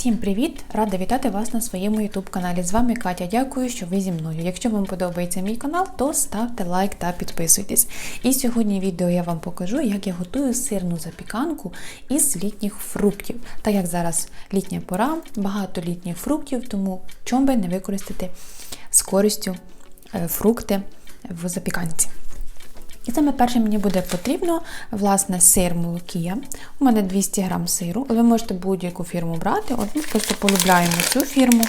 Всім привіт! Рада вітати вас на своєму YouTube каналі. З вами Катя. Дякую, що ви зі мною. Якщо вам подобається мій канал, то ставте лайк та підписуйтесь. І сьогодні в відео я вам покажу, як я готую сирну запіканку із літніх фруктів. Так як зараз літня пора, багато літніх фруктів, тому чому би не використати з користю е, фрукти в запіканці. І саме перше мені буде потрібно власне сир молокія. У мене 200 грам сиру. Ви можете будь-яку фірму брати. От ми просто полюбляємо цю фірму.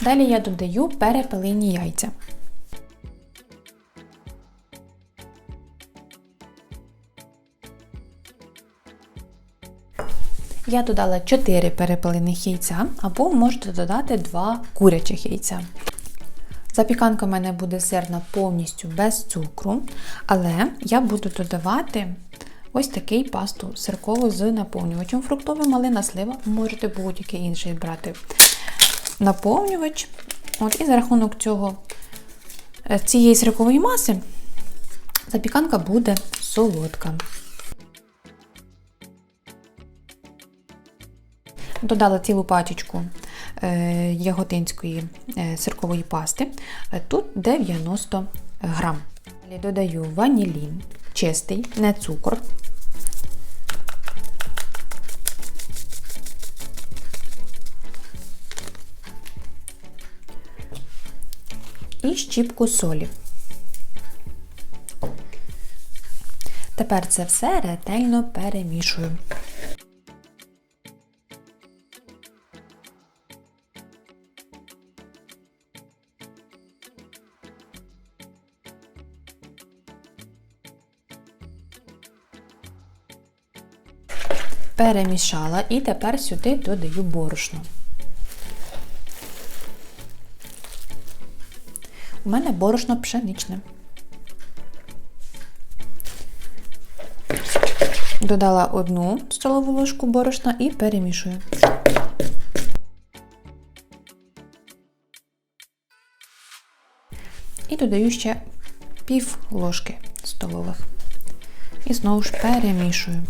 Далі я додаю перепелині яйця. Я додала 4 перепелених яйця, або можете додати 2 курячих яйця. Запіканка в мене буде сирна повністю без цукру, але я буду додавати ось такий пасту сиркову з наповнювачем фруктовим, малина слива, можете будь-який інший брати наповнювач. От, І за рахунок цього, е, цієї сиркової маси запіканка буде солодка. Додала цілу пачечку е, яготинської е, сиркової пасти. Е, Тут 90 грам. Додаю ванілін, чистий, не цукор. І щіпку солі. Тепер це все ретельно перемішую. Перемішала і тепер сюди додаю борошно. У мене борошно пшеничне. Додала одну столову ложку борошна і перемішую. І додаю ще пів ложки столових. І знову ж перемішую.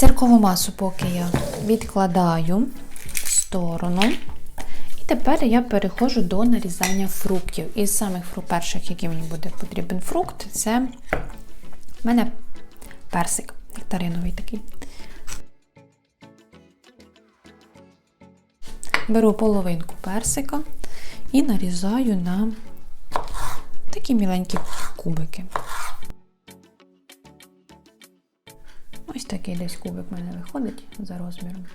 Сиркову масу поки я відкладаю в сторону. І тепер я переходжу до нарізання фруктів. Із самих перших, який мені буде потрібен фрукт, це в мене персик нектариновий такий. Беру половинку персика і нарізаю на такі міленькі кубики. Такий десь кубик в мене виходить за розміром.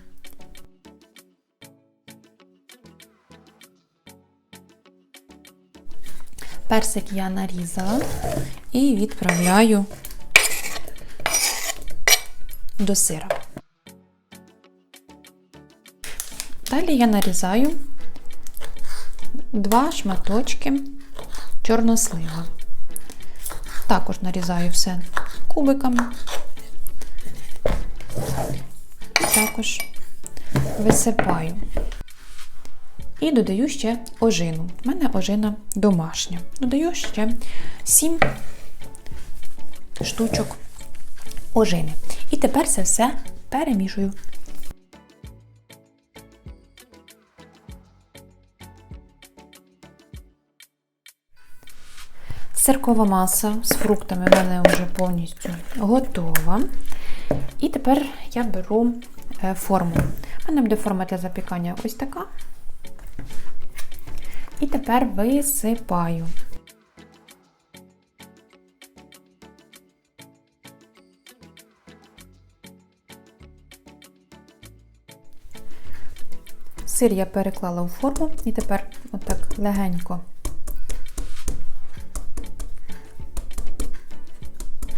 Персик я нарізала і відправляю до сира. Далі я нарізаю два шматочки чорнослива. Також нарізаю все кубиками. Також висипаю. І додаю ще ожину. У мене ожина домашня. Додаю ще 7 штучок ожини. І тепер це все перемішую. Сиркова маса з фруктами в мене вже повністю готова. І тепер я беру Е, форму. У мене буде форма для запікання ось така. І тепер висипаю. Сир я переклала у форму і тепер отак легенько,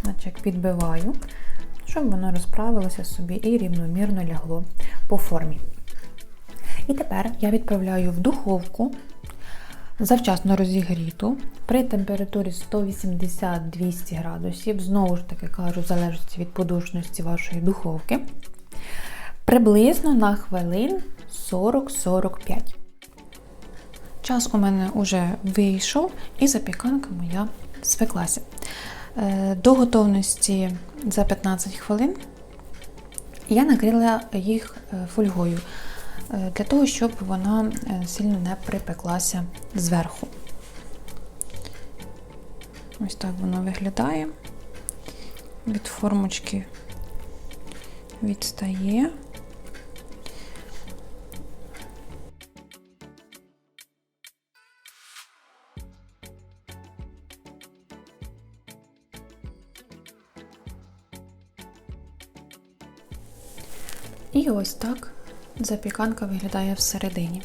наче підбиваю щоб воно розправилося собі і рівномірно лягло по формі. І тепер я відправляю в духовку завчасно розігріту при температурі 180-200 градусів, знову ж таки кажу, залежить від подушності вашої духовки, приблизно на хвилин 40-45. Час у мене вже вийшов, і запіканка моя спеклася. Е, До готовності за 15 хвилин я накрила їх е, фольгою е, для того, щоб вона сильно не припеклася зверху. Ось так воно виглядає. Від формочки відстає. І ось так запіканка виглядає всередині.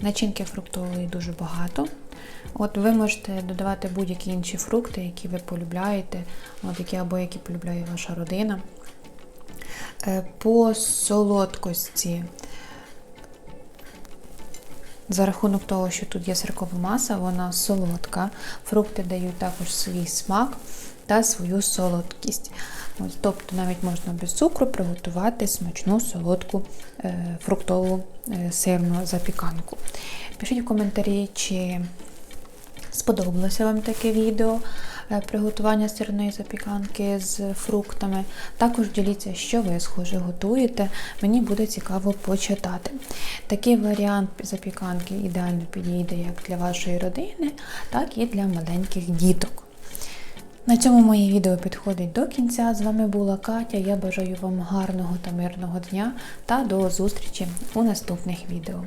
Начинки фруктової дуже багато. От ви можете додавати будь-які інші фрукти, які ви полюбляєте, от які або які полюбляє ваша родина. Е, По солодкості, за рахунок того, що тут є сиркова маса, вона солодка. Фрукти дають також свій смак та свою солодкість. От, тобто навіть можна без цукру приготувати смачну солодку е, фруктову е, сирну запіканку. Пишіть в коментарі, чи сподобалося вам таке відео е, приготування сирної запіканки з фруктами. Також діліться, що ви схоже готуєте. Мені буде цікаво почитати. Такий варіант запіканки ідеально підійде як для вашої родини, так і для маленьких діток. На цьому моє відео підходить до кінця. З вами була Катя. Я бажаю вам гарного та мирного дня та до зустрічі у наступних відео.